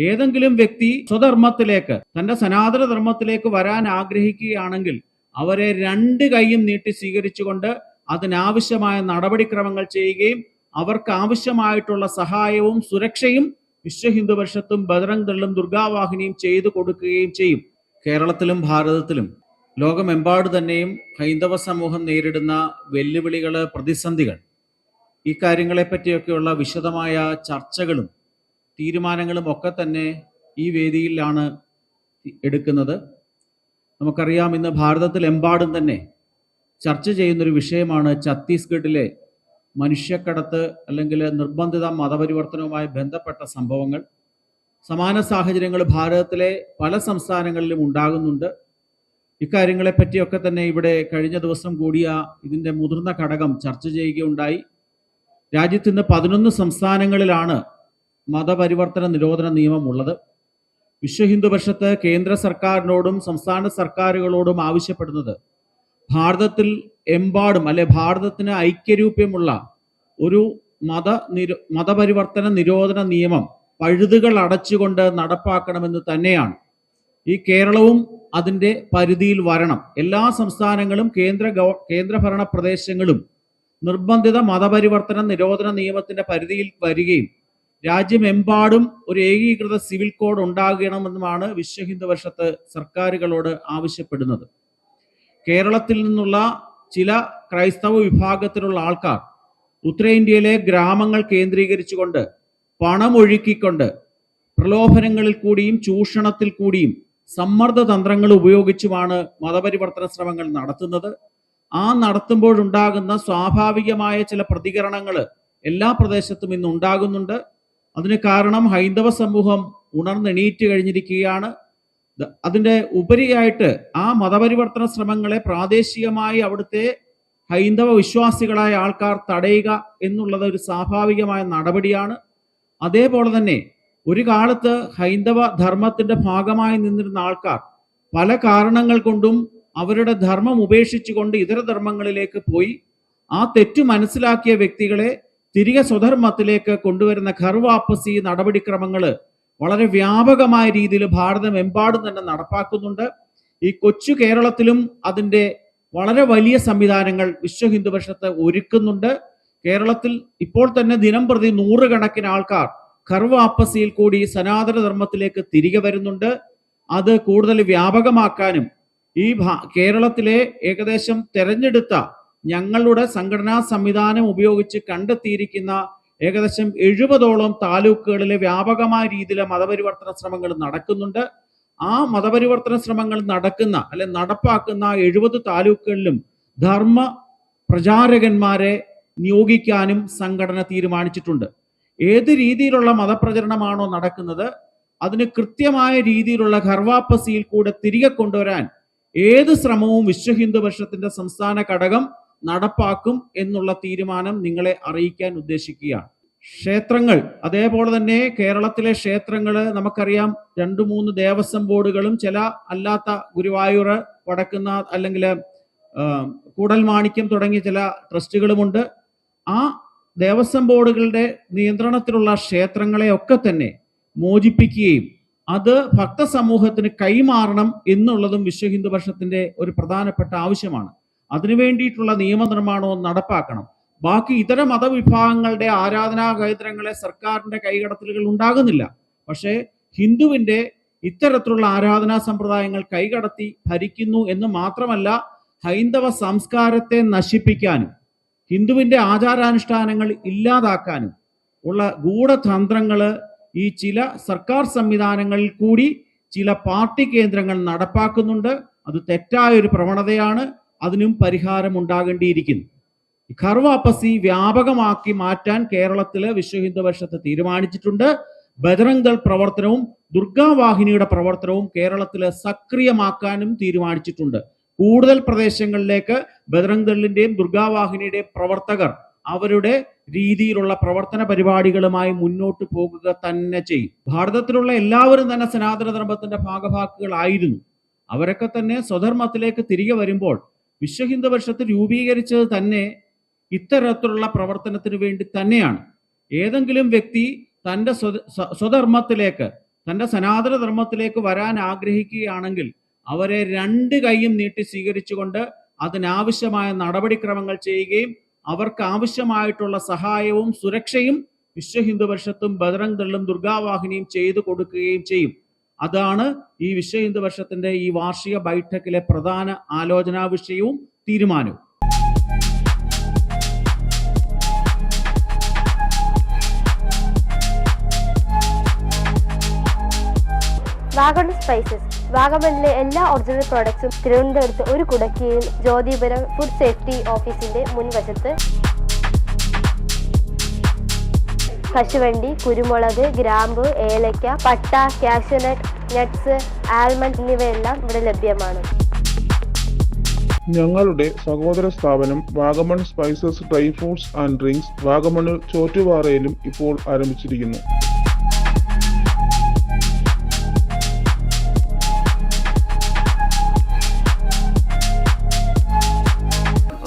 ഏതെങ്കിലും വ്യക്തി സ്വധർമ്മത്തിലേക്ക് തന്റെ സനാതന ധർമ്മത്തിലേക്ക് വരാൻ ആഗ്രഹിക്കുകയാണെങ്കിൽ അവരെ രണ്ട് കൈയും നീട്ടി സ്വീകരിച്ചുകൊണ്ട് അതിനാവശ്യമായ നടപടിക്രമങ്ങൾ ചെയ്യുകയും അവർക്ക് ആവശ്യമായിട്ടുള്ള സഹായവും സുരക്ഷയും വിശ്വ ഹിന്ദു പരിഷത്തും ബജറംഗ് ദളും ദുർഗാവാഹിനിയും ചെയ്തു കൊടുക്കുകയും ചെയ്യും. കേരളത്തിലും ഭാരതത്തിലും ലോകമെമ്പാട് തന്നെയും ഹൈന്ദവ സമൂഹം നേരിടുന്ന വെല്ലുവിളികൾ പ്രതിസന്ധികൾ. ഈ കാര്യങ്ങളെ പറ്റിയൊക്കെയുള്ള വിശദമായ ചർച്ചകളും തീരുമാനങ്ങളും ഒക്കെ തന്നെ ഈ വേദിയിലാണ് എടുക്കുന്നത്. നമുക്കറിയാം ഇന്ന് ഭാരതത്തിലെമ്പാടും തന്നെ ചർച്ച ചെയ്യുന്നൊരു വിഷയമാണ് ഛത്തീസ്ഗഡിലെ മനുഷ്യക്കടത്ത് അല്ലെങ്കിൽ നിർബന്ധിത മതപരിവർത്തനവുമായി ബന്ധപ്പെട്ട സംഭവങ്ങൾ. സമാന സാഹചര്യങ്ങൾ ഭാരതത്തിലെ പല സംസ്ഥാനങ്ങളിലും ഉണ്ടാകുന്നുണ്ട്. ഇക്കാര്യങ്ങളെ പറ്റിയൊക്കെ തന്നെ ഇവിടെ കഴിഞ്ഞ ദിവസം കൂടിയ ഇതിന്റെ മുതിർന്ന ഘടകം ചർച്ച ചെയ്യുകയുണ്ടായി. രാജ്യത്ത് ഇന്ന് പതിനൊന്ന് സംസ്ഥാനങ്ങളിലാണ് മതപരിവർത്തന നിരോധന നിയമം ഉള്ളത്. വിശ്വ ഹിന്ദു കേന്ദ്ര സർക്കാരിനോടും സംസ്ഥാന സർക്കാരുകളോടും ആവശ്യപ്പെടുന്നത് ഭാരതത്തിൽ എമ്പാടും അല്ലെ ഭാരതത്തിന് ഐക്യരൂപ്യമുള്ള ഒരു മത നിരോ മതപരിവർത്തന നിരോധന നിയമം പഴുതുകൾ അടച്ചുകൊണ്ട് നടപ്പാക്കണമെന്ന് തന്നെയാണ്. ഈ കേരളവും അതിന്റെ പരിധിയിൽ വരണം. എല്ലാ സംസ്ഥാനങ്ങളും കേന്ദ്ര ഗവ കേന്ദ്രഭരണ പ്രദേശങ്ങളും നിർബന്ധിത മതപരിവർത്തന നിരോധന നിയമത്തിന്റെ പരിധിയിൽ വരികയും രാജ്യമെമ്പാടും ഒരു ഏകീകൃത സിവിൽ കോഡ് ഉണ്ടാകണമെന്നുമാണ് വിശ്വ ഹിന്ദു വർഷത്ത് സർക്കാരുകളോട് ആവശ്യപ്പെടുന്നത്. കേരളത്തിൽ നിന്നുള്ള ചില ക്രൈസ്തവ വിഭാഗത്തിലുള്ള ആൾക്കാർ ഉത്തരേന്ത്യയിലെ ഗ്രാമങ്ങൾ കേന്ദ്രീകരിച്ചുകൊണ്ട് പണമൊഴുക്കിക്കൊണ്ട് പ്രലോഭനങ്ങളിൽ കൂടിയും ചൂഷണത്തിൽ കൂടിയും സമ്മർദ്ദ തന്ത്രങ്ങൾ ഉപയോഗിച്ചുമാണ് മതപരിവർത്തന ശ്രമങ്ങൾ നടത്തുന്നത്. ആ നടത്തുമ്പോഴുണ്ടാകുന്ന സ്വാഭാവികമായ ചില പ്രതികരണങ്ങൾ എല്ലാ പ്രദേശത്തും ഇന്ന് ഉണ്ടാകുന്നുണ്ട് അതിന് കാരണം ഹൈന്ദവ സമൂഹം ഉണർന്നെണീറ്റ് കഴിഞ്ഞിരിക്കുകയാണ്. അതിന്റെ ഉപരിയായിട്ട് ആ മതപരിവർത്തന ശ്രമങ്ങളെ പ്രാദേശികമായി അവിടുത്തെ ഹൈന്ദവ വിശ്വാസികളായ ആൾക്കാർ തടയുക എന്നുള്ളത് ഒരു സ്വാഭാവികമായ നടപടിയാണ്. അതേപോലെ തന്നെ ഒരു കാലത്ത് ഹൈന്ദവ ധർമ്മത്തിന്റെ ഭാഗമായി നിന്നിരുന്ന ആൾക്കാർ പല കാരണങ്ങൾ കൊണ്ടും അവരുടെ ധർമ്മം ഉപേക്ഷിച്ചുകൊണ്ട് ഇതര ധർമ്മങ്ങളിലേക്ക് പോയി. ആ തെറ്റു മനസ്സിലാക്കിയ വ്യക്തികളെ തിരികെ സ്വധർമ്മത്തിലേക്ക് കൊണ്ടുവരുന്ന ഖർവാപ്പസി നടപടിക്രമങ്ങൾ വളരെ വ്യാപകമായ രീതിയിൽ ഭാരതമെമ്പാടും തന്നെ നടപ്പാക്കുന്നുണ്ട്. ഈ കൊച്ചു കേരളത്തിലും അതിന്റെ വളരെ വലിയ സംവിധാനങ്ങൾ വിശ്വ ഹിന്ദു ഒരുക്കുന്നുണ്ട്. കേരളത്തിൽ ഇപ്പോൾ തന്നെ ദിനം പ്രതി നൂറുകണക്കിന് ആൾക്കാർ ഖർവാപ്പസിയിൽ കൂടി സനാതന ധർമ്മത്തിലേക്ക് തിരികെ വരുന്നുണ്ട്. അത് കൂടുതൽ വ്യാപകമാക്കാനും ഈ കേരളത്തിലെ ഏകദേശം തെരഞ്ഞെടുത്ത ഞങ്ങളുടെ സംഘടനാ സംവിധാനം ഉപയോഗിച്ച് കണ്ടെത്തിയിരിക്കുന്ന ഏകദേശം എഴുപതോളം താലൂക്കുകളിലെ വ്യാപകമായ രീതിയിലെ മതപരിവർത്തന ശ്രമങ്ങൾ നടക്കുന്നുണ്ട്. ആ മതപരിവർത്തന ശ്രമങ്ങൾ നടക്കുന്ന അല്ലെ നടപ്പാക്കുന്ന എഴുപത് താലൂക്കുകളിലും ധർമ്മ പ്രചാരകന്മാരെ നിയോഗിക്കാനും സംഘടന തീരുമാനിച്ചിട്ടുണ്ട്. ഏത് രീതിയിലുള്ള മതപ്രചരണമാണോ നടക്കുന്നത് അതിന് കൃത്യമായ രീതിയിലുള്ള ഖർവാപ്പസിയിൽ കൂടെ തിരികെ കൊണ്ടുവരാൻ ഏത് ശ്രമവും വിശ്വ ഹിന്ദു സംസ്ഥാന ഘടകം നടപ്പാക്കും എന്നുള്ള തീരുമാനം നിങ്ങളെ അറിയിക്കാൻ ഉദ്ദേശിക്കുകയാണ്. ക്ഷേത്രങ്ങൾ അതേപോലെ തന്നെ കേരളത്തിലെ ക്ഷേത്രങ്ങൾ നമുക്കറിയാം രണ്ടു മൂന്ന് ദേവസ്വം ബോർഡുകളും ചില അല്ലാത്ത ഗുരുവായൂർ വടക്കുന്ന അല്ലെങ്കിൽ കൂടൽമാണിക്യം തുടങ്ങിയ ചില ട്രസ്റ്റുകളുമുണ്ട്. ആ ദേവസ്വം ബോർഡുകളുടെ നിയന്ത്രണത്തിലുള്ള ക്ഷേത്രങ്ങളെ ഒക്കെ തന്നെ മോചിപ്പിക്കുകയും അത് ഭക്തസമൂഹത്തിന് കൈമാറണം എന്നുള്ളതും വിശ്വ ഹിന്ദു വർഷത്തിന്റെ ഒരു പ്രധാനപ്പെട്ട ആവശ്യമാണ്. അതിനു വേണ്ടിയിട്ടുള്ള നിയമനിർമ്മാണവും നടപ്പാക്കണം. ബാക്കി ഇതര മതവിഭാഗങ്ങളുടെ ആരാധനാ കേന്ദ്രങ്ങളെ സർക്കാരിന്റെ കൈകടത്തലുകൾ ഉണ്ടാകുന്നില്ല. പക്ഷേ ഹിന്ദുവിന്റെ ഇത്തരത്തിലുള്ള ആരാധനാ സമ്പ്രദായങ്ങൾ കൈകടത്തി ഭരിക്കുന്നു എന്ന് മാത്രമല്ല ഹൈന്ദവ സംസ്കാരത്തെ നശിപ്പിക്കാനും ഹിന്ദുവിന്റെ ആചാരാനുഷ്ഠാനങ്ങൾ ഇല്ലാതാക്കാനും ഉള്ള ഗൂഢതന്ത്രങ്ങൾ ഈ ചില സർക്കാർ സംവിധാനങ്ങളിൽ കൂടി ചില പാർട്ടി കേന്ദ്രങ്ങൾ നടപ്പാക്കുന്നുണ്ട്. അത് തെറ്റായ ഒരു പ്രവണതയാണ്. അതിനും പരിഹാരം ഉണ്ടാകേണ്ടിയിരിക്കുന്നു. ഖർവാപ്പസി വ്യാപകമാക്കി മാറ്റാൻ കേരളത്തിലെ വിശ്വ ഹിന്ദു പരിഷത്ത് തീരുമാനിച്ചിട്ടുണ്ട്. ബജറംഗൾ പ്രവർത്തനവും ദുർഗാവാഹിനിയുടെ പ്രവർത്തനവും കേരളത്തിൽ സക്രിയമാക്കാനും തീരുമാനിച്ചിട്ടുണ്ട്. കൂടുതൽ പ്രദേശങ്ങളിലേക്ക് ബജറംഗളിന്റെയും ദുർഗാവാഹിനിയുടെയും പ്രവർത്തകർ അവരുടെ രീതിയിലുള്ള പ്രവർത്തന പരിപാടികളുമായി മുന്നോട്ട് പോകുക തന്നെ ചെയ്യും. ഭാരതത്തിലുള്ള എല്ലാവരും തന്നെ സനാതന ധർമ്മത്തിന്റെ ഭാഗഭാക്കുകളായിരുന്നു. അവരൊക്കെ തന്നെ സ്വധർമ്മത്തിലേക്ക് തിരികെ വരുമ്പോൾ വിശ്വ ഹിന്ദു പരിഷത്ത് രൂപീകരിച്ചത് തന്നെ ഇത്തരത്തിലുള്ള പ്രവർത്തനത്തിന് വേണ്ടി തന്നെയാണ്. ഏതെങ്കിലും വ്യക്തി തന്റെ സ്വ സ്വ- സ്വധർമ്മത്തിലേക്ക് തന്റെ സനാതനധർമ്മത്തിലേക്ക് വരാൻ ആഗ്രഹിക്കുകയാണെങ്കിൽ അവരെ രണ്ട് കൈയും നീട്ടി സ്വീകരിച്ചുകൊണ്ട് അതിനാവശ്യമായ നടപടിക്രമങ്ങൾ ചെയ്യുകയും അവർക്ക് ആവശ്യമായിട്ടുള്ള സഹായവും സുരക്ഷയും വിശ്വ ഹിന്ദു പരിഷത്തും ബജറംഗ് ദളും ദുർഗാവാഹിനിയും ചെയ്തു കൊടുക്കുകയും ചെയ്യും. അതാണ് ഈ വിശ്വ ഹിന്ദു വർഷത്തിന്റെ ഈ വാർഷിക ബൈഠക്കിലെ പ്രധാന ആലോചനാ വിഷയവും തീരുമാനവും. വാഗൺ സ്പൈസസ്. വാഗമണിലെ എല്ലാ ഒറിജിനൽ പ്രോഡക്ട്സും തിരുവനന്തപുരത്ത് ഒരു കുടക്കീഴിൽ ജ്യോതിപുരം ഫുഡ് സേഫ്റ്റി ഓഫീസിന്റെ മുൻവശത്ത് കശുവണ്ടി കുരുമുളക് ഗ്രാമ്പു ഏലക്ക പട്ട കാഷ്യൂനട്ട് നട്ട്സ് ആൽമണ്ട് എന്നിവയെല്ലാം ഇവിടെ ലഭ്യമാണ്. ഞങ്ങളുടെ സഹോദര സ്ഥാപനം Vagamon spices dry fruits and drinks വാഗമണിൽ ചോറ്റുപാറയിലും ഇപ്പോൾ ആരംഭിച്ചിരിക്കുന്നു.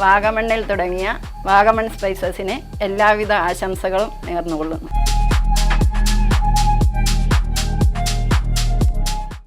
വാഗമണ്ണിൽ തുടങ്ങിയ വാഗമൺ സ്പൈസസിന് എല്ലാവിധ ആശംസകളും നേർന്നുകൊള്ളുന്നു.